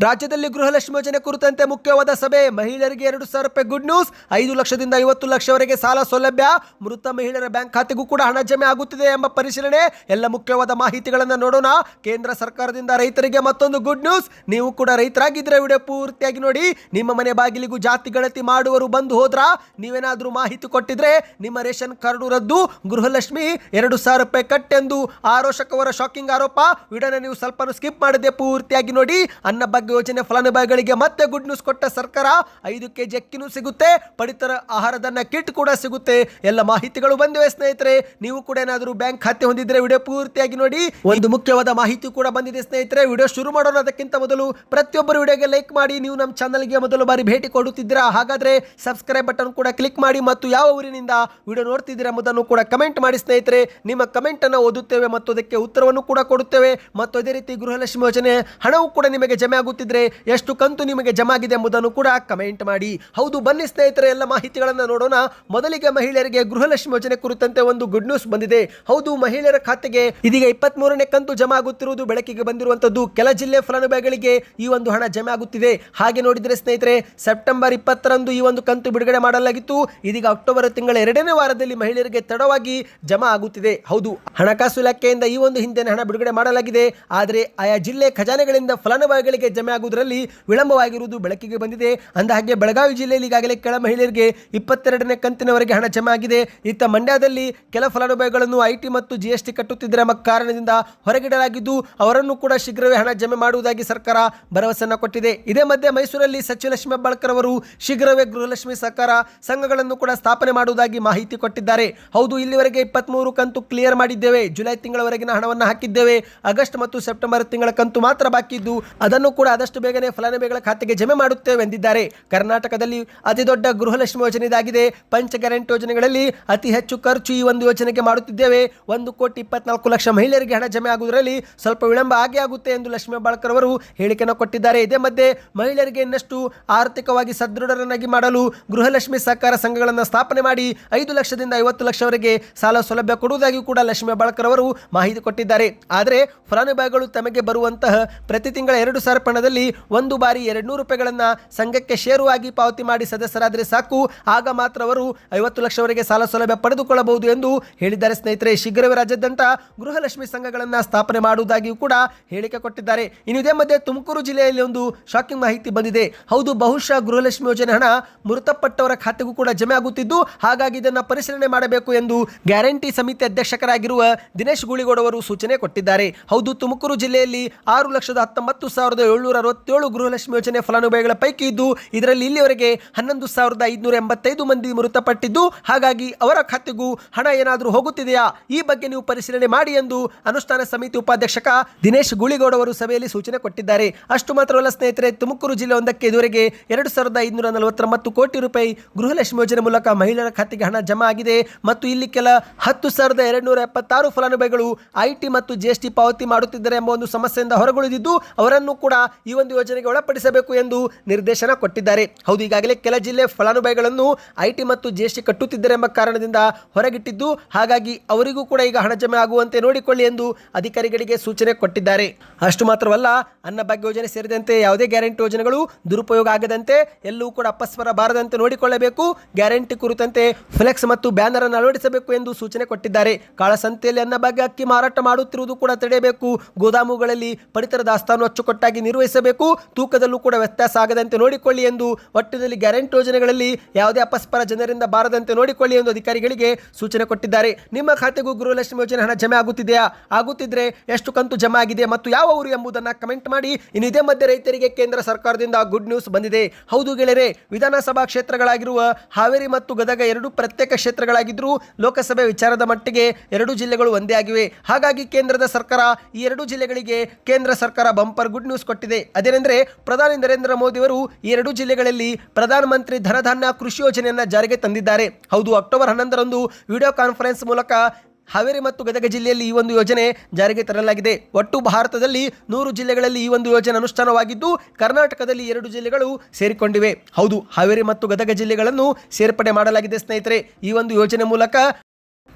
ರಾಜ್ಯದಲ್ಲಿ ಗೃಹಲಕ್ಷ್ಮಿ ಯೋಜನೆ ಕುರಿತಂತೆ ಮುಖ್ಯವಾದ ಸಭೆ. ಮಹಿಳೆಯರಿಗೆ ಎರಡು ಸಾವಿರ ರೂಪಾಯಿ ಗುಡ್ ನ್ಯೂಸ್ ಐದು ಲಕ್ಷದಿಂದ ಐವತ್ತು ಲಕ್ಷವರೆಗೆ ಸಾಲ ಸೌಲಭ್ಯ. ಮೃತ ಮಹಿಳೆಯರ ಬ್ಯಾಂಕ್ ಖಾತೆಗೂ ಕೂಡ ಹಣ ಜಮೆ ಆಗುತ್ತಿದೆ ಎಂಬ ಪರಿಶೀಲನೆ. ಎಲ್ಲ ಮುಖ್ಯವಾದ ಮಾಹಿತಿಗಳನ್ನು ನೋಡೋಣ. ಕೇಂದ್ರ ಸರ್ಕಾರದಿಂದ ರೈತರಿಗೆ ಮತ್ತೊಂದು ಗುಡ್ ನ್ಯೂಸ್ ನೀವು ಕೂಡ ರೈತರಾಗಿದ್ದರೆ ವಿಡಿಯೋ ಪೂರ್ತಿಯಾಗಿ ನೋಡಿ. ನಿಮ್ಮ ಮನೆ ಬಾಗಿಲಿಗೂ ಜಾತಿ ಗಣತಿ ಮಾಡುವರು ಬಂದು ಹೋದ್ರ ನೀವೇನಾದರೂ ಮಾಹಿತಿ ಕೊಟ್ಟಿದ್ರೆ ನಿಮ್ಮ ರೇಷನ್ ಕಾರ್ಡು ರದ್ದು. ಗೃಹಲಕ್ಷ್ಮಿ ಎರಡು ಸಾವಿರ ರೂಪಾಯಿ ಕಟ್ಟೆಂದು ಆರೋಷಕವರ ಶಾಕಿಂಗ್ ಆರೋಪ. ವಿಡಿಯೋನ ನೀವು ಸ್ವಲ್ಪ ಸ್ಕಿಪ್ ಮಾಡದೆ ಪೂರ್ತಿಯಾಗಿ ನೋಡಿ. ಅನ್ನ ಬಗ್ಗೆ ಯೋಜನೆ ಫಲಾನುಭವಿಗಳಿಗೆ ಮತ್ತೆ ಗುಡ್ ನ್ಯೂಸ್ ಕೊಟ್ಟ ಸರ್ಕಾರ ಐದು ಕೆಜಿ ಅಕ್ಕಿನೂ ಸಿಗುತ್ತೆ, ಪಡಿತರ ಆಹಾರದನ್ನ ಕಿಟ್ ಕೂಡ ಸಿಗುತ್ತೆ. ಎಲ್ಲ ಮಾಹಿತಿಗಳು ಬಂದಿವೆ ಸ್ನೇಹಿತರೆ, ನೀವು ಕೂಡ ಏನಾದರೂ ಬ್ಯಾಂಕ್ ಖಾತೆ ಹೊಂದಿದ್ರೆ ವಿಡಿಯೋ ಪೂರ್ತಿಯಾಗಿ ನೋಡಿ. ಒಂದು ಮುಖ್ಯವಾದ ಮಾಹಿತಿ ಕೂಡ ಬಂದಿದೆ ಸ್ನೇಹಿತರೆ ವಿಡಿಯೋ ಶುರು ಮಾಡೋಣ ಅದಕ್ಕಿಂತ ಮೊದಲು ಪ್ರತಿಯೊಬ್ಬರು ವಿಡಿಯೋಗೆ ಲೈಕ್ ಮಾಡಿ, ನೀವು ನಮ್ಮ ಚಾನಲ್ಗೆ ಮೊದಲು ಬಾರಿ ಭೇಟಿ ಕೊಡುತ್ತಿದ್ದೀರಾ? ಹಾಗಾದ್ರೆ ಸಬ್ಸ್ಕ್ರೈಬ್ ಬಟನ್ ಕೂಡ ಕ್ಲಿಕ್ ಮಾಡಿ ಮತ್ತು ಯಾವ ಊರಿನಿಂದ ವಿಡಿಯೋ ನೋಡ್ತಿದ್ದೀರಾ ಎಂಬುದನ್ನು ಕೂಡ ಕಮೆಂಟ್ ಮಾಡಿ ಸ್ನೇಹಿತರೆ. ನಿಮ್ಮ ಕಮೆಂಟ್ ಅನ್ನು ಓದುತ್ತೇವೆ ಮತ್ತು ಅದಕ್ಕೆ ಉತ್ತರವನ್ನು ಕೂಡ ಕೊಡುತ್ತೇವೆ. ಮತ್ತು ಅದೇ ರೀತಿ ಗೃಹಲಕ್ಷ್ಮಿ ಯೋಜನೆ ಹಣವು ಕೂಡ ನಿಮಗೆ ಜಮೆ ಆಗುತ್ತಿದ್ರೆ ಎಷ್ಟು ಕಂತು ನಿಮಗೆ ಜಮಾ ಆಗಿದೆ ಎಂಬುದನ್ನು ಕೂಡ ಕಮೆಂಟ್ ಮಾಡಿ. ಹೌದು, ಬನ್ನಿ ಸ್ನೇಹಿತರೆ, ಎಲ್ಲ ಮಾಹಿತಿಗಳನ್ನು ನೋಡೋಣ. ಮೊದಲಿಗೆ ಮಹಿಳೆಯರಿಗೆ ಗೃಹಲಕ್ಷ್ಮಿ ಯೋಜನೆ ಕುರಿತಂತೆ ಒಂದು ಗುಡ್ ನ್ಯೂಸ್ ಬಂದಿದೆ. ಹೌದು, ಮಹಿಳೆಯರ ಖಾತೆಗೆ ಇದೀಗ ಇಪ್ಪತ್ತ್ ಕಂತು ಜಮಾ ಆಗುತ್ತಿರುವುದು ಬೆಳಕಿಗೆ ಬಂದಿರುವಂತದ್ದು. ಕೆಲ ಜಿಲ್ಲೆ ಫಲಾನುಭವಿಗಳಿಗೆ ಈ ಒಂದು ಹಣ ಜಮೆ ಆಗುತ್ತಿದೆ. ಹಾಗೆ ನೋಡಿದರೆ ಸ್ನೇಹಿತರೆ, ಸೆಪ್ಟೆಂಬರ್ ಇಪ್ಪತ್ತರಂದು ಈ ಒಂದು ಕಂತು ಬಿಡುಗಡೆ ಮಾಡಲಾಗಿತ್ತು. ಇದೀಗ ಅಕ್ಟೋಬರ್ ತಿಂಗಳ ಎರಡನೇ ವಾರದಲ್ಲಿ ಮಹಿಳೆಯರಿಗೆ ತಡವಾಗಿ ಜಮಾ ಆಗುತ್ತಿದೆ. ಹೌದು, ಹಣಕಾಸು ಇಲಾಖೆಯಿಂದ ಈ ಒಂದು ಹಿಂದೆ ಹಣ ಬಿಡುಗಡೆ ಮಾಡಲಾಗಿದೆ. ಆದರೆ ಆಯಾ ಜಿಲ್ಲೆ ಖಜಾನೆಗಳಿಂದ ಫಲಾನುಭವಿಗಳಿಗೆ ಜಮೆ ಆಗುವುದರಲ್ಲಿ ವಿಳಂಬವಾಗಿರುವುದು ಬೆಳಕಿಗೆ ಬಂದಿದೆ. ಅಂದಹಾಗೆ ಬೆಳಗಾವಿ ಜಿಲ್ಲೆಯಲ್ಲಿ ಈಗಾಗಲೇ ಕೆಳ ಮಹಿಳೆಯರಿಗೆ ಇಪ್ಪತ್ತೆರಡನೇ ಕಂತಿನವರೆಗೆ ಹಣ ಜಮೆ ಆಗಿದೆ. ಇತ್ತ ಮಂಡ್ಯದಲ್ಲಿ ಕೆಲ ಫಲಾನುಭವಿಗಳನ್ನು ಐಟಿ ಮತ್ತು ಜಿಎಸ್ಟಿ ಕಟ್ಟುತ್ತಿದ್ದರ ಕಾರಣದಿಂದ ಹೊರಗಿಡಲಾಗಿದ್ದು, ಅವರನ್ನು ಕೂಡ ಶೀಘ್ರವೇ ಹಣ ಜಮೆ ಮಾಡುವುದಾಗಿ ಸರ್ಕಾರ ಭರವಸೆಯನ್ನು ಕೊಟ್ಟಿದೆ. ಇದೇ ಮಧ್ಯೆ ಮೈಸೂರಲ್ಲಿ ಸಚಿವ ಲಕ್ಷ್ಮೀ ಅವರು ಶೀಘ್ರವೇ ಗೃಹಲಕ್ಷ್ಮಿ ಸರ್ಕಾರ ಸಂಘಗಳನ್ನು ಕೂಡ ಸ್ಥಾಪನೆ ಮಾಡುವುದಾಗಿ ಮಾಹಿತಿ ಕೊಟ್ಟಿದ್ದಾರೆ. ಹೌದು, ಇಲ್ಲಿವರೆಗೆ ಇಪ್ಪತ್ಮೂರು ಕಂತು ಕ್ಲಿಯರ್ ಮಾಡಿದ್ದೇವೆ. ಜುಲೈ ತಿಂಗಳವರೆಗಿನ ಹಣವನ್ನು ಹಾಕಿದ್ದೇವೆ. ಆಗಸ್ಟ್ ಮತ್ತು ಸೆಪ್ಟೆಂಬರ್ ತಿಂಗಳ ಕಂತು ಮಾತ್ರ ಬಾಕಿ ಇದ್ದು, ಅದನ್ನು ಕೂಡ ಆದಷ್ಟು ಬೇಗನೆ ಫಲಾನುಭವಿಗಳ ಖಾತೆಗೆ ಜಮೆ ಮಾಡುತ್ತೇವೆ ಎಂದಿದ್ದಾರೆ ಕರ್ನಾಟಕದಲ್ಲಿ ಅತಿದೊಡ್ಡ ಗೃಹಲಕ್ಷ್ಮಿ ಯೋಜನೆ ಇದಾಗಿದೆ ಪಂಚ ಗ್ಯಾರಂಟಿ ಯೋಜನೆಗಳಲ್ಲಿ ಅತಿ ಹೆಚ್ಚು ಖರ್ಚು ಈ ಒಂದು ಯೋಜನೆಗೆ ಮಾಡುತ್ತಿದ್ದೇವೆ. ಒಂದು ಕೋಟಿ ಇಪ್ಪತ್ನಾಲ್ಕು ಲಕ್ಷ ಮಹಿಳೆಯರಿಗೆ ಹಣ ಜಮೆ ಆಗುವುದರಲ್ಲಿ ಸ್ವಲ್ಪ ವಿಳಂಬ ಆಗೇ ಆಗುತ್ತೆ ಎಂದು ಲಕ್ಷ್ಮೀ ಬಾಳ್ಕರ್ ಅವರು ಹೇಳಿಕೆಯನ್ನು ಕೊಟ್ಟಿದ್ದಾರೆ. ಇದೇ ಮಧ್ಯೆ ಮಹಿಳೆಯರಿಗೆ ಇನ್ನಷ್ಟು ಆರ್ಥಿಕವಾಗಿ ಸದೃಢರನ್ನಾಗಿ ಮಾಡಲು ಗೃಹಲಕ್ಷ್ಮಿ ಸಹಕಾರ ಸಂಘಗಳನ್ನು ಸ್ಥಾಪನೆ ಮಾಡಿ ಐದು ಲಕ್ಷದಿಂದ ಐವತ್ತು ಲಕ್ಷವರೆಗೆ ಸಾಲ ಸೌಲಭ್ಯ ಕೊಡುವುದಾಗಿ ಕೂಡ ಲಕ್ಷ್ಮೀ ಬಾಳ್ಕರ್ ಅವರು ಮಾಹಿತಿ ಕೊಟ್ಟಿದ್ದಾರೆ. ಆದರೆ ಫಲಾನುಭವಿಗಳು ತಮಗೆ ಬರುವಂತಹ ಪ್ರತಿ ತಿಂಗಳ ಎರಡು ಸಾವಿರ ಹಣದಲ್ಲಿ ಒಂದು ಬಾರಿ ಎರಡು ನೂರು ರೂಪಾಯಿಗಳನ್ನು ಸಂಘಕ್ಕೆ ಷೇರುವಾಗಿ ಪಾವತಿ ಮಾಡಿ ಸದಸ್ಯರಾದರೆ ಸಾಕು. ಆಗ ಮಾತ್ರ ಅವರು ಐವತ್ತು ಲಕ್ಷವರೆಗೆ ಸಾಲ ಸೌಲಭ್ಯ ಪಡೆದುಕೊಳ್ಳಬಹುದು ಎಂದು ಹೇಳಿದ್ದಾರೆ ಸ್ನೇಹಿತರೆ. ಶೀಘ್ರವೇ ರಾಜ್ಯಾದ್ಯಂತ ಗೃಹಲಕ್ಷ್ಮಿ ಸಂಘಗಳನ್ನು ಸ್ಥಾಪನೆ ಮಾಡುವುದಾಗಿಯೂ ಕೂಡ ಹೇಳಿಕೆ ಕೊಟ್ಟಿದ್ದಾರೆ. ಇನ್ನು ಇದೇ ಮಧ್ಯೆ ತುಮಕೂರು ಜಿಲ್ಲೆಯಲ್ಲಿ ಒಂದು ಶಾಕಿಂಗ್ ಮಾಹಿತಿ ಬಂದಿದೆ. ಹೌದು, ಬಹುಶಃ ಗೃಹಲಕ್ಷ್ಮಿ ಯೋಜನೆ ಹಣ ಮೃತಪಟ್ಟವರ ಖಾತೆಗೂ ಕೂಡ ಜಮೆ ಆಗುತ್ತಿದ್ದು, ಹಾಗಾಗಿ ಇದನ್ನು ಪರಿಶೀಲನೆ ಮಾಡಬೇಕು ಎಂದು ಗ್ಯಾರಂಟಿ ಸಮಿತಿ ಅಧ್ಯಕ್ಷರಾಗಿರುವ ದಿನೇಶ್ ಗೂಳಿಗೌಡ ಅವರು ಸೂಚನೆ ಕೊಟ್ಟಿದ್ದಾರೆ. ಹೌದು, ತುಮಕೂರು ಜಿಲ್ಲೆಯಲ್ಲಿ ಆರು ಲಕ್ಷದ ಹತ್ತೊಂಬತ್ತು ಸಾವಿರದ ಏಳ್ನೂರ ಅರವತ್ತೇಳು ಗೃಹಲಕ್ಷ್ಮಿ ಯೋಜನೆ ಫಲಾನುಭವಿಗಳ ಪೈಕಿ ಇದ್ದು ಇದರಲ್ಲಿ ಇಲ್ಲಿವರೆಗೆ ಹನ್ನೊಂದು ಸಾವಿರದ ಐದುನೂರ ಎಂಬತ್ತೈದು ಮಂದಿ ಮೃತಪಟ್ಟಿದ್ದು, ಹಾಗಾಗಿ ಅವರ ಖಾತೆಗೂ ಹಣ ಏನಾದರೂ ಹೋಗುತ್ತಿದೆಯಾ? ಈ ಬಗ್ಗೆ ನೀವು ಪರಿಶೀಲನೆ ಮಾಡಿ ಎಂದು ಅನುಷ್ಠಾನ ಸಮಿತಿ ಉಪಾಧ್ಯಕ್ಷಕ ದಿನೇಶ್ ಗುಳಿಗೌಡ ಅವರು ಸಭೆಯಲ್ಲಿ ಸೂಚನೆ ಕೊಟ್ಟಿದ್ದಾರೆ. ಅಷ್ಟು ಮಾತ್ರವಲ್ಲ, ಸ್ನೇಹಿತರೆ, ತುಮಕೂರು ಜಿಲ್ಲೆ ಒಂದಕ್ಕೆ ಇದುವರೆಗೆ ಎರಡು ಸಾವಿರದ ಐದುನೂರ ನಲವತ್ತೊಂಬತ್ತು ಕೋಟಿ ರೂಪಾಯಿ ಗೃಹಲಕ್ಷ್ಮಿ ಯೋಜನೆ ಮೂಲಕ ಮಹಿಳೆಯರ ಖಾತೆಗೆ ಹಣ ಜಮಾ ಆಗಿದೆ. ಮತ್ತು ಇಲ್ಲಿ ಕೆಲ ಹತ್ತು ಸಾವಿರದ ಎರಡುನೂರ ಎಪ್ಪತ್ತಾರು ಫಲಾನುಭವಿಗಳು ಐಟಿ ಮತ್ತು ಜಿಎಸ್ಟಿ ಪಾವತಿ ಮಾಡುತ್ತಿದ್ದಾರೆ ಎಂಬ ಒಂದು ಸಮಸ್ಯೆಯಿಂದ ಹೊರಗುಳಿದಿದ್ದು, ಅವರನ್ನು ಕೂಡ ಈ ಒಂದು ಯೋಜನೆಗೆ ಒಳಪಡಿಸಬೇಕು ಎಂದು ನಿರ್ದೇಶನ ಕೊಟ್ಟಿದ್ದಾರೆ. ಹೌದು, ಈಗಾಗಲೇ ಕೆಲ ಜಿಲ್ಲೆ ಫಲಾನುಭವಿಗಳನ್ನು ಐಟಿ ಮತ್ತು ಜಿಎಸ್ಟಿ ಕಟ್ಟುತ್ತಿದ್ದಾರೆ ಎಂಬ ಕಾರಣದಿಂದ ಹೊರಗಿಟ್ಟಿದ್ದು, ಹಾಗಾಗಿ ಅವರಿಗೂ ಕೂಡ ಈಗ ಹಣ ಜಮೆ ಆಗುವಂತೆ ನೋಡಿಕೊಳ್ಳಿ ಎಂದು ಅಧಿಕಾರಿಗಳಿಗೆ ಸೂಚನೆ ಕೊಟ್ಟಿದ್ದಾರೆ. ಅಷ್ಟು ಮಾತ್ರವಲ್ಲ, ಅನ್ನಭಾಗ್ಯ ಯೋಜನೆ ಸೇರಿದಂತೆ ಯಾವುದೇ ಗ್ಯಾರಂಟಿ ಯೋಜನೆಗಳು ದುರುಪಯೋಗ ಆಗದಂತೆ ಎಲ್ಲವೂ ಕೂಡ ಅಪಸ್ವರ ಬಾರದಂತೆ ನೋಡಿಕೊಳ್ಳಬೇಕು. ಗ್ಯಾರಂಟಿ ಕುರಿತಂತೆ ಫ್ಲೆಕ್ಸ್ ಮತ್ತು ಬ್ಯಾನರ್ ಅನ್ನು ಅಳವಡಿಸಬೇಕು ಎಂದು ಸೂಚನೆ ಕೊಟ್ಟಿದ್ದಾರೆ. ಕಾಳಸಂತೆಯಲ್ಲಿ ಅನ್ನಭಾಗ್ಯ ಅಕ್ಕಿ ಮಾರಾಟ ಮಾಡುತ್ತಿರುವುದು ಕೂಡ ತಡೆಯಬೇಕು. ಗೋದಾಮುಗಳಲ್ಲಿ ಪಡಿತರ ದಾಸ್ತಾನು ಅಚ್ಚುಕಟ್ಟಾಗಿ ನಿರ್ವಹಿಸಬೇಕು ತೂಕದಲ್ಲೂ ಕೂಡ ವ್ಯತ್ಯಾಸ ಆಗದಂತೆ ನೋಡಿಕೊಳ್ಳಿ ಎಂದು ಒಟ್ಟಿನಲ್ಲಿ ಗ್ಯಾರಂಟಿ ಯೋಜನೆಗಳಲ್ಲಿ ಯಾವುದೇ ಅಪಸ್ಪರ ಜನರಿಂದ ಬಾರದಂತೆ ನೋಡಿಕೊಳ್ಳಿ ಎಂದು ಅಧಿಕಾರಿಗಳಿಗೆ ಸೂಚನೆ ಕೊಟ್ಟಿದ್ದಾರೆ. ನಿಮ್ಮ ಖಾತೆಗೂ ಗೃಹಲಕ್ಷ್ಮಿ ಯೋಜನೆ ಹಣ ಜಮೆ ಆಗುತ್ತಿದೆಯಾ? ಆಗುತ್ತಿದ್ರೆ ಎಷ್ಟು ಕಂತು ಜಮಾ ಆಗಿದೆ ಮತ್ತು ಯಾವ ಊರು ಎಂಬುದನ್ನು ಕಮೆಂಟ್ ಮಾಡಿ. ಇದೇ ಮಧ್ಯೆ ರೈತರಿಗೆ ಕೇಂದ್ರ ಸರ್ಕಾರದಿಂದ ಗುಡ್ ನ್ಯೂಸ್ ಬಂದಿದೆ. ಹೌದು ಗೆಳೆಯರೆ, ವಿಧಾನಸಭಾ ಕ್ಷೇತ್ರಗಳಾಗಿರುವ ಹಾವೇರಿ ಮತ್ತು ಗದಗ ಎರಡು ಪ್ರತ್ಯೇಕ ಕ್ಷೇತ್ರಗಳಾಗಿದ್ದರೂ ಲೋಕಸಭೆ ವಿಚಾರದ ಮಟ್ಟಿಗೆ ಎರಡು ಜಿಲ್ಲೆಗಳು ಒಂದೇ ಆಗಿವೆ. ಹಾಗಾಗಿ ಕೇಂದ್ರದ ಸರ್ಕಾರ ಈ ಎರಡು ಜಿಲ್ಲೆಗಳಿಗೆ ಕೇಂದ್ರ ಸರ್ಕಾರ ಬಂಪರ್ ಗುಡ್ ನ್ಯೂಸ್ ಕೊಟ್ಟಿದೆ. ಅದೇನೆಂದರೆ ಪ್ರಧಾನಿ ನರೇಂದ್ರ ಮೋದಿಯವರು ಎರಡು ಜಿಲ್ಲೆಗಳಲ್ಲಿ ಪ್ರಧಾನಮಂತ್ರಿ ಧನಧಾನ್ಯ ಕೃಷಿ ಯೋಜನೆಯನ್ನು ಜಾರಿಗೆ ತಂದಿದ್ದಾರೆ. ಹೌದು, ಅಕ್ಟೋಬರ್ ಹನ್ನೊಂದರಂದು ವಿಡಿಯೋ ಕಾನ್ಫರೆನ್ಸ್ ಮೂಲಕ ಹಾವೇರಿ ಮತ್ತು ಗದಗ ಜಿಲ್ಲೆಯಲ್ಲಿ ಈ ಒಂದು ಯೋಜನೆ ಜಾರಿಗೆ ತರಲಾಗಿದೆ. ಒಟ್ಟು ಭಾರತದಲ್ಲಿ ನೂರು ಜಿಲ್ಲೆಗಳಲ್ಲಿ ಈ ಒಂದು ಯೋಜನೆ ಅನುಷ್ಠಾನವಾಗಿದ್ದು, ಕರ್ನಾಟಕದಲ್ಲಿ ಎರಡು ಜಿಲ್ಲೆಗಳು ಸೇರಿಕೊಂಡಿವೆ. ಹೌದು, ಹಾವೇರಿ ಮತ್ತು ಗದಗ ಜಿಲ್ಲೆಗಳನ್ನು ಸೇರ್ಪಡೆ ಮಾಡಲಾಗಿದೆ ಸ್ನೇಹಿತರೆ. ಈ ಒಂದು ಯೋಜನೆ ಮೂಲಕ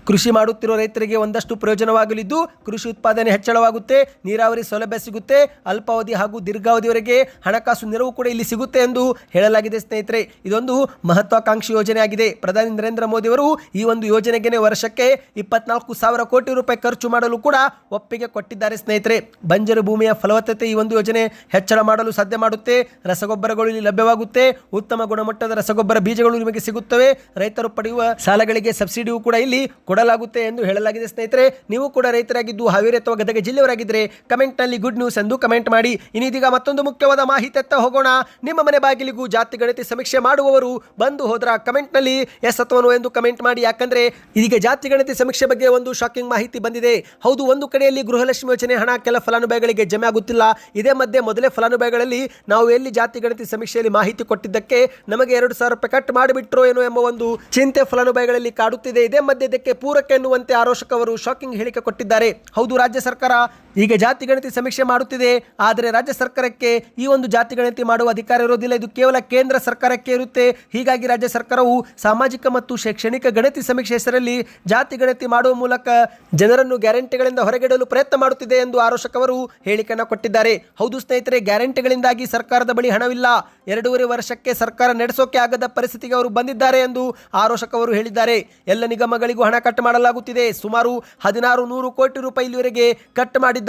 ಕೃಷಿ ಮಾಡುತ್ತಿರುವ ರೈತರಿಗೆ ಒಂದಷ್ಟು ಪ್ರಯೋಜನವಾಗಲಿದ್ದು, ಕೃಷಿ ಉತ್ಪಾದನೆ ಹೆಚ್ಚಳವಾಗುತ್ತೆ, ನೀರಾವರಿ ಸೌಲಭ್ಯ ಸಿಗುತ್ತೆ, ಅಲ್ಪಾವಧಿ ಹಾಗೂ ದೀರ್ಘಾವಧಿವರೆಗೆ ಹಣಕಾಸು ನೆರವು ಕೂಡ ಇಲ್ಲಿ ಸಿಗುತ್ತೆ ಎಂದು ಹೇಳಲಾಗಿದೆ ಸ್ನೇಹಿತರೆ. ಇದೊಂದು ಮಹತ್ವಾಕಾಂಕ್ಷಿ ಯೋಜನೆಯಾಗಿದೆ. ಪ್ರಧಾನಿ ನರೇಂದ್ರ ಮೋದಿ ಅವರು ಈ ಒಂದು ಯೋಜನೆಗೆ ವರ್ಷಕ್ಕೆ ಇಪ್ಪತ್ನಾಲ್ಕು ಸಾವಿರ ಕೋಟಿ ರೂಪಾಯಿ ಖರ್ಚು ಮಾಡಲು ಕೂಡ ಒಪ್ಪಿಗೆ ಕೊಟ್ಟಿದ್ದಾರೆ ಸ್ನೇಹಿತರೆ. ಬಂಜರು ಭೂಮಿಯ ಫಲವತ್ತತೆ ಈ ಒಂದು ಯೋಜನೆ ಹೆಚ್ಚಳ ಮಾಡಲು ಸಾಧ್ಯ ಮಾಡುತ್ತೆ. ರಸಗೊಬ್ಬರಗಳು ಇಲ್ಲಿ ಲಭ್ಯವಾಗುತ್ತೆ. ಉತ್ತಮ ಗುಣಮಟ್ಟದ ರಸಗೊಬ್ಬರ ಬೀಜಗಳು ನಿಮಗೆ ಸಿಗುತ್ತವೆ. ರೈತರು ಪಡೆಯುವ ಸಾಲಗಳಿಗೆ ಸಬ್ಸಿಡಿಯು ಕೂಡ ಇಲ್ಲಿ ಕೊಡಲಾಗುತ್ತೆ ಎಂದು ಹೇಳಲಾಗಿದೆ ಸ್ನೇಹಿತರೆ. ನೀವು ಕೂಡ ರೈತರಾಗಿದ್ದು ಹಾವೇರಿ ಅಥವಾ ಗದಗ ಜಿಲ್ಲೆಯವರಾಗಿದ್ದರೆ ಕಮೆಂಟ್ನಲ್ಲಿ ಗುಡ್ ನ್ಯೂಸ್ ಎಂದು ಕಮೆಂಟ್ ಮಾಡಿ. ಇನ್ನೀದೀಗ ಮತ್ತೊಂದು ಮುಖ್ಯವಾದ ಮಾಹಿತಿ ಎತ್ತ ಹೋಗೋಣ. ನಿಮ್ಮ ಮನೆ ಬಾಗಿಲಿಗೂ ಜಾತಿ ಗಣತಿ ಸಮೀಕ್ಷೆ ಮಾಡುವವರು ಬಂದು ಹೋದ್ರ ಕಮೆಂಟ್ನಲ್ಲಿ ಎಸ್ ಅಥವಾ ಎಂದು ಕಮೆಂಟ್ ಮಾಡಿ. ಯಾಕಂದ್ರೆ ಇದೀಗ ಜಾತಿ ಗಣತಿ ಸಮೀಕ್ಷೆ ಬಗ್ಗೆ ಒಂದು ಶಾಕಿಂಗ್ ಮಾಹಿತಿ ಬಂದಿದೆ. ಹೌದು, ಒಂದು ಕಡೆಯಲ್ಲಿ ಗೃಹಲಕ್ಷ್ಮಿ ಯೋಜನೆ ಹಣ, ಕೆಲ ಫಲಾನುಭವಿಗಳಿಗೆ ಜಮೆ ಆಗುತ್ತಿಲ್ಲ. ಇದೇ ಮಧ್ಯೆ ಮೊದಲೇ ಫಲಾನುಭವಿಗಳಲ್ಲಿ ನಾವು ಎಲ್ಲಿ ಜಾತಿ ಗಣತಿ ಸಮೀಕ್ಷೆಯಲ್ಲಿ ಮಾಹಿತಿ ಕೊಟ್ಟಿದ್ದಕ್ಕೆ ನಮಗೆ ಎರಡು ಸಾವಿರ ರೂಪಾಯಿ ಕಟ್ ಮಾಡಿಬಿಟ್ರೋ ಏನೋ ಎಂಬ ಒಂದು ಚಿಂತೆ ಫಲಾನುಭವಿಗಳಲ್ಲಿ ಕಾಡುತ್ತಿದೆ. ಇದೇ ಮಧ್ಯೆ ಇದಕ್ಕೆ ಪೂರಕ ಎನ್ನುವಂತೆ ಆರೋಷಕ್ ಅವರು ಶಾಕಿಂಗ್ ಹೇಳಿಕೆ ಕೊಟ್ಟಿದ್ದಾರೆ. ಹೌದು ರಾಜ್ಯ ಸರ್ಕಾರ ಈಗ ಜಾತಿ ಗಣತಿ ಸಮೀಕ್ಷೆ ಮಾಡುತ್ತಿದೆ, ಆದರೆ ರಾಜ್ಯ ಸರ್ಕಾರಕ್ಕೆ ಈ ಒಂದು ಜಾತಿ ಗಣತಿ ಮಾಡುವ ಅಧಿಕಾರ ಇರೋದಿಲ್ಲ ಇದು ಕೇವಲ ಕೇಂದ್ರ ಸರ್ಕಾರಕ್ಕೆ ಇರುತ್ತೆ. ಹೀಗಾಗಿ ರಾಜ್ಯ ಸರ್ಕಾರವು ಸಾಮಾಜಿಕ ಮತ್ತು ಶೈಕ್ಷಣಿಕ ಗಣತಿ ಸಮೀಕ್ಷೆ ಹೆಸರಲ್ಲಿ ಜಾತಿ ಗಣತಿ ಮಾಡುವ ಮೂಲಕ ಜನರನ್ನು ಗ್ಯಾರಂಟಿಗಳಿಂದ ಹೊರಗಿಡಲು ಪ್ರಯತ್ನ ಮಾಡುತ್ತಿದೆ ಎಂದು ಆರೋಶಕ್ ಅವರು ಹೇಳಿಕೆಯನ್ನು ಕೊಟ್ಟಿದ್ದಾರೆ. ಹೌದು ಸ್ನೇಹಿತರೆ, ಗ್ಯಾರಂಟಿಗಳಿಂದಾಗಿ ಸರ್ಕಾರದ ಬಳಿ ಹಣವಿಲ್ಲ. ಎರಡೂವರೆ ವರ್ಷಕ್ಕೆ ಸರ್ಕಾರ ನಡೆಸೋಕೆ ಆಗದ ಪರಿಸ್ಥಿತಿಗೆ ಅವರು ಬಂದಿದ್ದಾರೆ ಎಂದು ಆರೋಶಕ್ ಅವರು ಹೇಳಿದ್ದಾರೆ. ಎಲ್ಲ ನಿಗಮಗಳಿಗೂ ಹಣ ಕಟ್ ಮಾಡಲಾಗುತ್ತಿದೆ. ಸುಮಾರು ಹದಿನಾರು ನೂರು ಕೋಟಿ ರೂಪಾಯಿ ಇಲ್ಲಿವರೆಗೆ ಕಟ್ ಮಾಡಿದ್ದಾರೆ.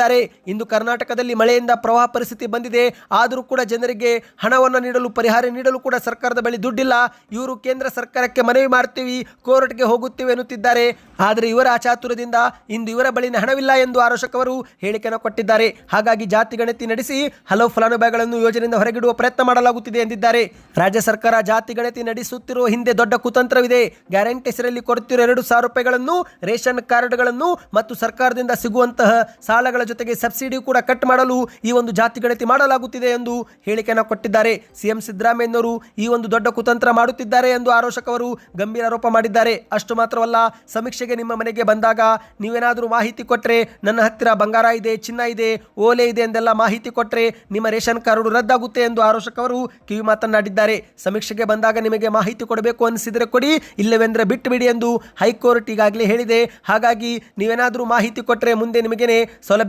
ಇಂದು ಕರ್ನಾಟಕದಲ್ಲಿ ಮಳೆಯಿಂದ ಪ್ರವಾಹ ಪರಿಸ್ಥಿತಿ ಬಂದಿದೆ. ಆದರೂ ಕೂಡ ಜನರಿಗೆ ಹಣವನ್ನು ನೀಡಲು, ಪರಿಹಾರ ನೀಡಲು ಕೂಡ ಸರ್ಕಾರದ ಬಳಿ ದುಡ್ಡಿಲ್ಲ. ಇವರು ಕೇಂದ್ರ ಸರ್ಕಾರಕ್ಕೆ ಮನವಿ ಮಾಡ್ತೀವಿ, ಕೋರ್ಟ್ಗೆ ಹೋಗುತ್ತೇವೆ ಎನ್ನುತ್ತಿದ್ದಾರೆ. ಆದರೆ ಇವರ ಅಚಾತುರದಿಂದ ಇಂದು ಇವರ ಬಳಿನ ಹಣವಿಲ್ಲ ಎಂದು ಅವರು ಹೇಳಿಕೆಯನ್ನು ಕೊಟ್ಟಿದ್ದಾರೆ. ಹಾಗಾಗಿ ಜಾತಿ ಗಣತಿ ನಡೆಸಿ ಹಲವು ಫಲಾನುಭವಿಗಳನ್ನು ಯೋಜನೆಯಿಂದ ಹೊರಗಿಡುವ ಪ್ರಯತ್ನ ಮಾಡಲಾಗುತ್ತಿದೆ ಎಂದಿದ್ದಾರೆ. ರಾಜ್ಯ ಸರ್ಕಾರ ಜಾತಿ ಗಣತಿ ನಡೆಸುತ್ತಿರುವ ಹಿಂದೆ ದೊಡ್ಡ ಕುತಂತ್ರವಿದೆ. ಗ್ಯಾರಂಟಿ ಹೆಸರಲ್ಲಿ ಕೊಡುತ್ತಿರುವ ಎರಡು ಸಾವಿರ ರೂಪಾಯಿಗಳನ್ನು, ರೇಷನ್ ಕಾರ್ಡ್ಗಳನ್ನು ಮತ್ತು ಸರ್ಕಾರದಿಂದ ಸಿಗುವಂತಹ ಸಾಲಗಳ ಜೊತೆಗೆ ಸಬ್ಸಿಡಿ ಕೂಡ ಕಟ್ ಮಾಡಲು ಈ ಒಂದು ಜಾತಿ ಗಣತಿ ಮಾಡಲಾಗುತ್ತಿದೆ ಎಂದು ಹೇಳಿಕೆಯನ್ನು ಕೊಟ್ಟಿದ್ದಾರೆ. ಸಿಎಂ ಸಿದ್ದರಾಮಯ್ಯನವರು ಈ ಒಂದು ದೊಡ್ಡ ಕುತಂತ್ರ ಮಾಡುತ್ತಿದ್ದಾರೆ ಎಂದು ಆರೋಶಕ್ ಅವರು ಗಂಭೀರ ಆರೋಪ ಮಾಡಿದ್ದಾರೆ. ಅಷ್ಟು ಮಾತ್ರವಲ್ಲ, ಸಮೀಕ್ಷೆಗೆ ನಿಮ್ಮ ಮನೆಗೆ ಬಂದಾಗ ನೀವೇನಾದರೂ ಮಾಹಿತಿ ಕೊಟ್ಟರೆ ನನ್ನ ಹತ್ತಿರ ಬಂಗಾರ ಇದೆ, ಚಿನ್ನ ಇದೆ, ಓಲೆ ಇದೆ ಎಂದೆಲ್ಲ ಮಾಹಿತಿ ಕೊಟ್ಟರೆ ನಿಮ್ಮ ರೇಷನ್ ಕಾರ್ಡು ರದ್ದಾಗುತ್ತೆ ಎಂದು ಆರೋಶಕ್ ಅವರು ಕಿವಿ ಮಾತನಾಡಿದ್ದಾರೆ ಸಮೀಕ್ಷೆಗೆ ಬಂದಾಗ ನಿಮಗೆ ಮಾಹಿತಿ ಕೊಡಬೇಕು ಅನಿಸಿದರೆ ಕೊಡಿ, ಇಲ್ಲವೆಂದರೆ ಬಿಟ್ಟು ಬಿಡಿ ಎಂದು ಹೈಕೋರ್ಟ್ ಈಗಾಗಲೇ ಹೇಳಿದೆ. ಹಾಗಾಗಿ ನೀವೇನಾದರೂ ಮಾಹಿತಿ ಕೊಟ್ಟರೆ ಮುಂದೆ ನಿಮಗೇನೆ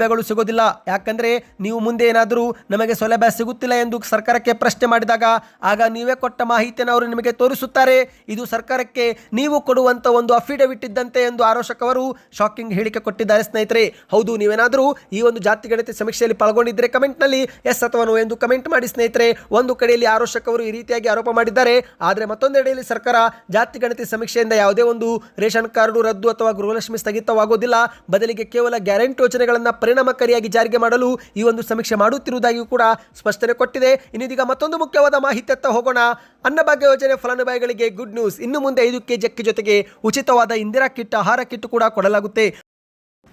ಸೌಲಭ್ಯಗಳು ಸಿಗೋದಿಲ್ಲ. ಯಾಕಂದ್ರೆ ನೀವು ಮುಂದೆ ಏನಾದರೂ ನಮಗೆ ಸೌಲಭ್ಯ ಸಿಗುತ್ತಿಲ್ಲ ಎಂದು ಸರ್ಕಾರಕ್ಕೆ ಪ್ರಶ್ನೆ ಮಾಡಿದಾಗ, ಆಗ ನೀವೇ ಕೊಟ್ಟ ಮಾಹಿತಿಯನ್ನು ಅವರು ನಿಮಗೆ ತೋರಿಸುತ್ತಾರೆ. ಇದು ಸರ್ಕಾರಕ್ಕೆ ನೀವು ಕೊಡುವಂಥ ಒಂದು ಅಫಿಡವಿಟ್ ಇದ್ದಂತೆ ಎಂದು ಆರೋಶಕ್ ಅವರು ಶಾಕಿಂಗ್ ಹೇಳಿಕೆ ಕೊಟ್ಟಿದ್ದಾರೆ ಸ್ನೇಹಿತರೆ. ಹೌದು, ನೀವೇನಾದರೂ ಈ ಒಂದು ಜಾತಿ ಗಣತಿ ಸಮೀಕ್ಷೆಯಲ್ಲಿ ಪಾಲ್ಗೊಂಡಿದ್ದರೆ ಕಮೆಂಟ್ನಲ್ಲಿ ಎಸ್ ಅಥವಾ ನೋ ಎಂದು ಕಮೆಂಟ್ ಮಾಡಿ ಸ್ನೇಹಿತರೆ. ಒಂದು ಕಡೆಯಲ್ಲಿ ಆರೋಶಕ್ ಅವರು ಈ ರೀತಿಯಾಗಿ ಆರೋಪ ಮಾಡಿದ್ದಾರೆ. ಆದರೆ ಮತ್ತೊಂದೆಡೆಯಲ್ಲಿ ಸರ್ಕಾರ ಜಾತಿ ಗಣತಿ ಸಮೀಕ್ಷೆಯಿಂದ ಯಾವುದೇ ಒಂದು ರೇಷನ್ ಕಾರ್ಡು ರದ್ದು ಅಥವಾ ಗೃಹಲಕ್ಷ್ಮಿ ಸ್ಥಗಿತವಾಗುವುದಿಲ್ಲ ಬದಲಿಗೆ ಕೇವಲ ಗ್ಯಾರಂಟಿ ಯೋಜನೆಗಳನ್ನು ಪರಿಣಾಮಕಾರಿಯಾಗಿ ಜಾರಿಗೆ ಮಾಡಲು ಈ ಒಂದು ಸಮೀಕ್ಷೆ ಮಾಡುತ್ತಿರುವುದಾಗಿಯೂ ಕೂಡ ಸ್ಪಷ್ಟನೆ ಕೊಟ್ಟಿದೆ. ಇನ್ನಿದೀಗ ಮತ್ತೊಂದು ಮುಖ್ಯವಾದ ಮಾಹಿತಿ ಎತ್ತ ಹೋಗೋಣ. ಅನ್ನಭಾಗ್ಯ ಯೋಜನೆ ಫಲಾನುಭವಿಗಳಿಗೆ ಗುಡ್ ನ್ಯೂಸ್ ಇನ್ನು ಮುಂದೆ ಐದು ಕೆಜಿ ಅಕ್ಕಿ ಜೊತೆಗೆ ಉಚಿತವಾದ ಇಂದಿರಾ ಕಿಟ್, ಆಹಾರ ಕಿಟ್ ಕೂಡ ಕೊಡಲಾಗುತ್ತೆ.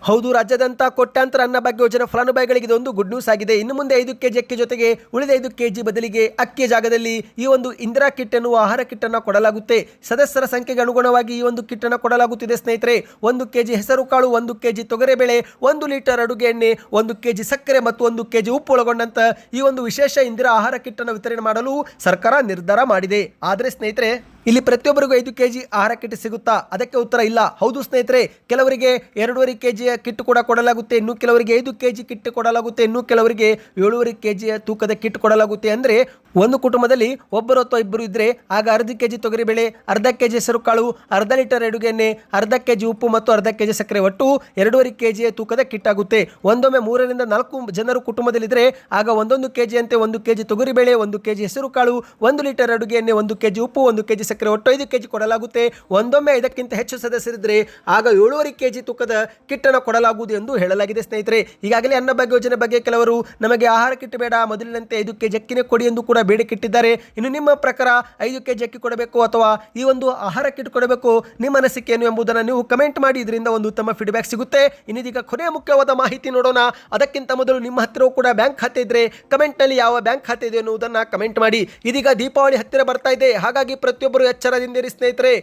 ಹೌದು ರಾಜ್ಯದಂತ ಕೋಟ್ಯಾಂತರ ಅನ್ನಭಾಗ್ಯ ಯೋಜನೆ ಫಲಾನುಭವಿಗಳಿಗೆ ಇದೊಂದು ಗುಡ್ ನ್ಯೂಸ್ ಆಗಿದೆ. ಇನ್ನು ಮುಂದೆ ಐದು ಕೆಜಿ ಅಕ್ಕಿ ಜೊತೆಗೆ ಉಳಿದ ಐದು ಕೆಜಿ ಬದಲಿಗೆ ಅಕ್ಕಿಯ ಜಾಗದಲ್ಲಿ ಈ ಒಂದು ಇಂದಿರಾ ಕಿಟ್ ಎನ್ನುವ ಆಹಾರ ಕಿಟ್ ಅನ್ನು ಕೊಡಲಾಗುತ್ತೆ. ಸದಸ್ಯರ ಸಂಖ್ಯೆಗೆ ಅನುಗುಣವಾಗಿ ಈ ಒಂದು ಕಿಟ್ ಅನ್ನು ಕೊಡಲಾಗುತ್ತಿದೆ ಸ್ನೇಹಿತರೆ. ಒಂದು ಕೆಜಿ ಹೆಸರು ಕಾಳು, ಒಂದು ಕೆಜಿ ತೊಗರೆಬೇಳೆ ಒಂದು ಲೀಟರ್ ಅಡುಗೆ ಎಣ್ಣೆ, ಒಂದು ಕೆಜಿ ಸಕ್ಕರೆ ಮತ್ತು ಒಂದು ಕೆಜಿ ಉಪ್ಪು ಒಳಗೊಂಡಂತ ಈ ಒಂದು ವಿಶೇಷ ಇಂದಿರಾ ಆಹಾರ ಕಿಟ್ ಅನ್ನು ವಿತರಣೆ ಮಾಡಲು ಸರ್ಕಾರ ನಿರ್ಧಾರ ಮಾಡಿದೆ. ಆದರೆ ಸ್ನೇಹಿತರೆ ಇಲ್ಲಿ ಪ್ರತಿಯೊಬ್ಬರಿಗೂ ಐದು ಕೆಜಿ ಆಹಾರ ಕಿಟ್ ಸಿಗುತ್ತಾ? ಅದಕ್ಕೆ ಉತ್ತರ ಇಲ್ಲ. ಹೌದು ಸ್ನೇಹಿತರೆ, ಕೆಲವರಿಗೆ ಎರಡೂವರೆ ಕೆಜಿಯ ಕಿಟ್ ಕೂಡ ಕೊಡಲಾಗುತ್ತೆ. ಇನ್ನು ಕೆಲವರಿಗೆ ಐದು ಕೆಜಿ ಕಿಟ್ ಕೊಡಲಾಗುತ್ತೆ. ಇನ್ನು ಕೆಲವರಿಗೆ ಏಳೂವರೆ ಕೆಜಿಯ ತೂಕದ ಕಿಟ್ ಕೊಡಲಾಗುತ್ತೆ. ಅಂದ್ರೆ ಒಂದು ಕುಟುಂಬದಲ್ಲಿ ಒಬ್ಬರು ಅಥವಾ ಇಬ್ಬರು ಇದ್ದರೆ ಆಗ ಅರ್ಧ ಕೆಜಿ ತೊಗರಿಬೇಳೆ ಅರ್ಧ ಕೆಜಿ ಹೆಸರು ಕಾಳು ಅರ್ಧ ಲೀಟರ್ ಅಡುಗೆ ಎಣ್ಣೆ, ಅರ್ಧ ಕೆಜಿ ಉಪ್ಪು ಮತ್ತು ಅರ್ಧ ಕೆಜಿ ಸಕ್ಕರೆ ಒಟ್ಟು ಎರಡೂವರೆ ಕೆಜಿಯ ತೂಕದ ಕಿಟ್ ಆಗುತ್ತೆ. ಒಂದೊಮ್ಮೆ ಮೂರರಿಂದ ನಾಲ್ಕು ಜನರು ಕುಟುಂಬದಲ್ಲಿದ್ದರೆ ಆಗ ಒಂದೊಂದು ಕೆಜಿ ಅಂತೆ ಒಂದು ಕೆಜಿ ತೊಗರಿಬೇಳೆ ಒಂದು ಕೆಜಿ ಹೆಸರು ಕಾಳು ಒಂದು ಲೀಟರ್ ಅಡುಗೆ ಎಣ್ಣೆ, ಒಂದು ಕೆಜಿ ಉಪ್ಪು, ಒಂದು ಕೆಜಿ ಸಕ್ಕರೆ ಒಟ್ಟು ಐದು ಕೆಜಿ ಕೊಡಲಾಗುತ್ತೆ. ಒಂದೊಮ್ಮೆ ಐದಕ್ಕಿಂತ ಹೆಚ್ಚು ಸದಸ್ಯರಿದ್ದರೆ ಆಗ ಏಳೂವರೆ ಕೆಜಿ ತೂಕದ ಕಿಟ್ಟನ್ನು ಕೊಡಲಾಗುವುದು ಎಂದು ಹೇಳಲಾಗಿದೆ ಸ್ನೇಹಿತರೆ. ಈಗಾಗಲೇ ಅನ್ನಭಾಗ್ಯ ಯೋಜನೆ ಬಗ್ಗೆ ಕೆಲವರು ನಮಗೆ ಆಹಾರ ಕಿಟ್ ಬೇಡ, ಮೊದಲಿನಂತೆ ಐದು ಕೆಜಿ ಅಕ್ಕಿನೇ ಕೊಡಿ ಎಂದು ಕೂಡ ಬೇಡಿಕೆ ಇಟ್ಟಿದ್ದಾರೆ. ಇನ್ನು ನಿಮ್ಮ ಪ್ರಕಾರ ಐದು ಕೆಜಿ ಅಕ್ಕಿ ಕೊಡಬೇಕು ಅಥವಾ ಈ ಒಂದು ಆಹಾರ ಕಿಟ್ ಕೊಡಬೇಕು? ನಿಮ್ಮ ಅನಿಸಿಕೆ ಏನು ಎಂಬುದನ್ನು ನೀವು ಕಮೆಂಟ್ ಮಾಡಿ, ಇದರಿಂದ ಒಂದು ಉತ್ತಮ ಫೀಡ್ಬ್ಯಾಕ್ ಸಿಗುತ್ತೆ. ಇನ್ನಿದೀಗ ಕೊನೆಯ ಮುಖ್ಯವಾದ ಮಾಹಿತಿ ನೋಡೋಣ. ಅದಕ್ಕಿಂತ ಮೊದಲು ನಿಮ್ಮ ಹತ್ತಿರವೂ ಕೂಡ ಬ್ಯಾಂಕ್ ಖಾತೆ ಇದ್ರೆ ಕಮೆಂಟ್ನಲ್ಲಿ ಯಾವ ಬ್ಯಾಂಕ್ ಖಾತೆ ಇದೆ ಎನ್ನುವುದನ್ನು ಕಮೆಂಟ್ ಮಾಡಿ. ಇದೀಗ ದೀಪಾವಳಿ ಹತ್ತಿರ ಬರ್ತಾ ಇದೆ. ಹಾಗಾಗಿ ಪ್ರತಿಯೊಬ್ಬರು ಎಚ್ಚರದಿಂದಿರಿ ಸ್ನೇಹಿತರೆ.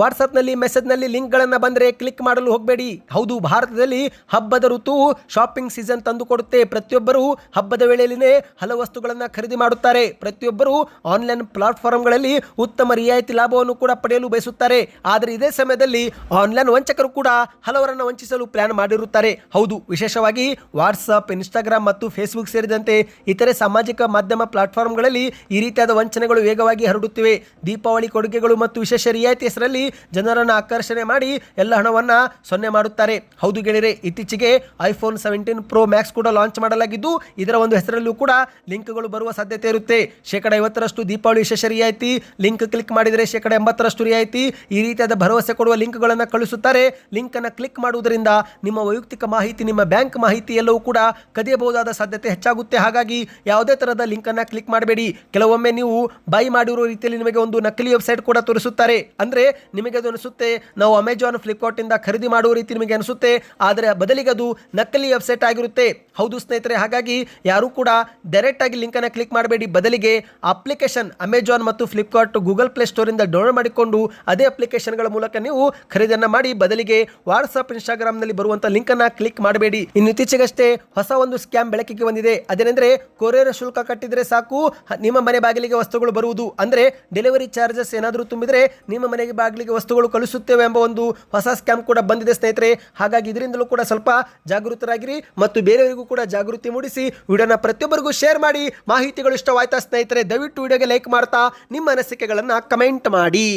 ವಾಟ್ಸಪ್ನಲ್ಲಿ, ಮೆಸೇಜ್ನಲ್ಲಿ ಲಿಂಕ್ಗಳನ್ನು ಬಂದರೆ ಕ್ಲಿಕ್ ಮಾಡಲು ಹೋಗಬೇಡಿ. ಹೌದು, ಭಾರತದಲ್ಲಿ ಹಬ್ಬದ ಋತು ಶಾಪಿಂಗ್ ಸೀಸನ್ ತಂದು ಕೊಡುತ್ತೆ. ಪ್ರತಿಯೊಬ್ಬರು ಹಬ್ಬದ ವೇಳೆಯಲ್ಲಿನೇ ಹಲವು ವಸ್ತುಗಳನ್ನು ಖರೀದಿ ಮಾಡುತ್ತಾರೆ. ಪ್ರತಿಯೊಬ್ಬರು ಆನ್ಲೈನ್ ಪ್ಲಾಟ್ಫಾರ್ಮ್ಗಳಲ್ಲಿ ಉತ್ತಮ ರಿಯಾಯಿತಿ ಲಾಭವನ್ನು ಕೂಡ ಪಡೆಯಲು ಬಯಸುತ್ತಾರೆ. ಆದರೆ ಇದೇ ಸಮಯದಲ್ಲಿ ಆನ್ಲೈನ್ ವಂಚಕರು ಕೂಡ ಹಲವರನ್ನು ವಂಚಿಸಲು ಪ್ಲಾನ್ ಮಾಡಿರುತ್ತಾರೆ. ಹೌದು, ವಿಶೇಷವಾಗಿ ವಾಟ್ಸಪ್, ಇನ್ಸ್ಟಾಗ್ರಾಮ್ ಮತ್ತು ಫೇಸ್ಬುಕ್ ಸೇರಿದಂತೆ ಇತರೆ ಸಾಮಾಜಿಕ ಮಾಧ್ಯಮ ಪ್ಲಾಟ್ಫಾರ್ಮ್ಗಳಲ್ಲಿ ಈ ರೀತಿಯಾದ ವಂಚನೆಗಳು ವೇಗವಾಗಿ ಹರಡುತ್ತಿವೆ. ದೀಪಾವಳಿ ಕೊಡುಗೆಗಳು ಮತ್ತು ವಿಶೇಷ ರಿಯಾಯಿತಿ ಹೆಸರಲ್ಲಿ ಜನರನ್ನು ಆಕರ್ಷಣೆ ಮಾಡಿ ಎಲ್ಲ ಹಣವನ್ನು ಸೊನ್ನೆ ಮಾಡುತ್ತಾರೆ. ಹೌದು ಗೆಳೆಯರೆ, ಇತ್ತೀಚೆಗೆ ಐಫೋನ್ ಸೆವೆಂಟೀನ್ ಪ್ರೋ ಮ್ಯಾಕ್ಸ್ ಕೂಡ ಲಾಂಚ್ ಮಾಡಲಾಗಿದ್ದು, ಇದರ ಒಂದು ಹೆಸರಲ್ಲೂ ಕೂಡ ಲಿಂಕ್ಗಳು ಬರುವ ಸಾಧ್ಯತೆ ಇರುತ್ತೆ. ಶೇಕಡ ಐವತ್ತರಷ್ಟು ದೀಪಾವಳಿ ವಿಶೇಷ ರಿಯಾಯಿತಿ ಲಿಂಕ್ ಕ್ಲಿಕ್ ಮಾಡಿದರೆ ಶೇಕಡ ಎಂಬತ್ತರಷ್ಟು ರಿಯಾಯಿತಿ. ಈ ರೀತಿಯಾದ ಭರವಸೆ ಕೊಡುವ ಲಿಂಕ್ಗಳನ್ನು ಕಳಿಸುತ್ತಾರೆ. ಲಿಂಕನ್ನು ಕ್ಲಿಕ್ ಮಾಡುವುದರಿಂದ ನಿಮ್ಮ ವೈಯಕ್ತಿಕ ಮಾಹಿತಿ, ನಿಮ್ಮ ಬ್ಯಾಂಕ್ ಮಾಹಿತಿ ಎಲ್ಲವೂ ಕೂಡ ಕದಿಯಬಹುದಾದ ಸಾಧ್ಯತೆ ಹೆಚ್ಚಾಗುತ್ತೆ. ಹಾಗಾಗಿ ಯಾವುದೇ ಥರದ ಲಿಂಕನ್ನು ಕ್ಲಿಕ್ ಮಾಡಬೇಡಿ. ಕೆಲವೊಮ್ಮೆ ನೀವು ಬೈ ಮಾಡಿರುವ ರೀತಿಯಲ್ಲಿ ನಿಮಗೆ ಒಂದು ನಕಲಿ ವೆಬ್ಸೈಟ್ ಕೂಡ ತೋರಿಸುತ್ತಾರೆ. ಅಂದರೆ ನಿಮಗೆ ಅದು ಅನಿಸುತ್ತೆ. ನಾವು ಅಮೆಜಾನ್ ಫ್ಲಿಪ್ಕಾರ್ಟಿಂದ ಖರೀದಿ ಮಾಡುವ ರೀತಿ ನಿಮಗೆ ಅನಿಸುತ್ತೆ. ಆದರೆ ಬದಲಿಗೆ ಅದು ನಕಲಿ ವೆಬ್ಸೈಟ್ ಆಗಿರುತ್ತೆ. ಹೌದು ಸ್ನೇಹಿತರೆ, ಹಾಗಾಗಿ ಯಾರೂ ಕೂಡ ಡೈರೆಕ್ಟ್ ಆಗಿ ಲಿಂಕನ್ನು ಕ್ಲಿಕ್ ಮಾಡಬೇಡಿ. ಬದಲಿಗೆ ಅಪ್ಲಿಕೇಶನ್ ಅಮೆಜಾನ್ ಮತ್ತು ಫ್ಲಿಪ್ಕಾರ್ಟ್ ಗೂಗಲ್ ಪ್ಲೇ ಸ್ಟೋರಿಂದ ಡೌನ್ಲೋಡ್ ಮಾಡಿಕೊಂಡು ಅದೇ ಅಪ್ಲಿಕೇಶನ್ಗಳ ಮೂಲಕ ನೀವು ಖರೀದಿಯನ್ನು ಮಾಡಿ. ಬದಲಿಗೆ ವಾಟ್ಸಪ್ ಇನ್ಸ್ಟಾಗ್ರಾಮ್ನಲ್ಲಿ ಬರುವಂಥ ಲಿಂಕನ್ನು ಕ್ಲಿಕ್ ಮಾಡಬೇಡಿ. ಇನ್ನು ಇತ್ತೀಚೆಗಷ್ಟೇ ಹೊಸ ಒಂದು ಸ್ಕ್ಯಾಮ್ ಬೆಳಕಿಗೆ ಬಂದಿದೆ. ಅದೇನೆಂದರೆ ಕೊರಿಯರ್ ಶುಲ್ಕ ಕಟ್ಟಿದರೆ ಸಾಕು. ನಿಮ್ಮ ಮನೆ ಬಾಗಿಲಿಗೆ ವಸ್ತುಗಳು ಬರುವುದು. ಅಂದರೆ ಡೆಲಿವರಿ ಚಾರ್ಜಸ್ ಏನಾದರೂ ತುಂಬಿದರೆ ನಿಮ್ಮ ಮನೆಗೆ ಬಾಗಿಲಿಗೆ ವಸ್ತುಗಳು ಕಳಿಸುತ್ತೇವೆ ಎಂಬ ಒಂದು ಹೊಸ ಸ್ಕ್ಯಾಮ್ ಕೂಡ ಬಂದಿದೆ ಸ್ನೇಹಿತರೆ. ಹಾಗಾಗಿ ಇದರಿಂದಲೂ ಕೂಡ ಸ್ವಲ್ಪ ಜಾಗೃತರಾಗಿರಿ ಮತ್ತು ಬೇರೆಯವರಿಗೂ ಕೂಡ ಜಾಗೃತಿ ಮೂಡಿಸಿ ವಿಡಿಯೋನ ಪ್ರತಿಯೊಬ್ಬರಿಗೂ ಶೇರ್ ಮಾಡಿ ಮಾಹಿತಿಗಳು ಇಷ್ಟವಾಯ್ತಾ ಸ್ನೇಹಿತರೆ ದಯವಿಟ್ಟು ವಿಡಿಯೋಗೆ ಲೈಕ್ ಮಾಡ್ತಾ ನಿಮ್ಮ ಅನಿಸಿಕೆಗಳನ್ನು ಕಮೆಂಟ್ ಮಾಡಿ.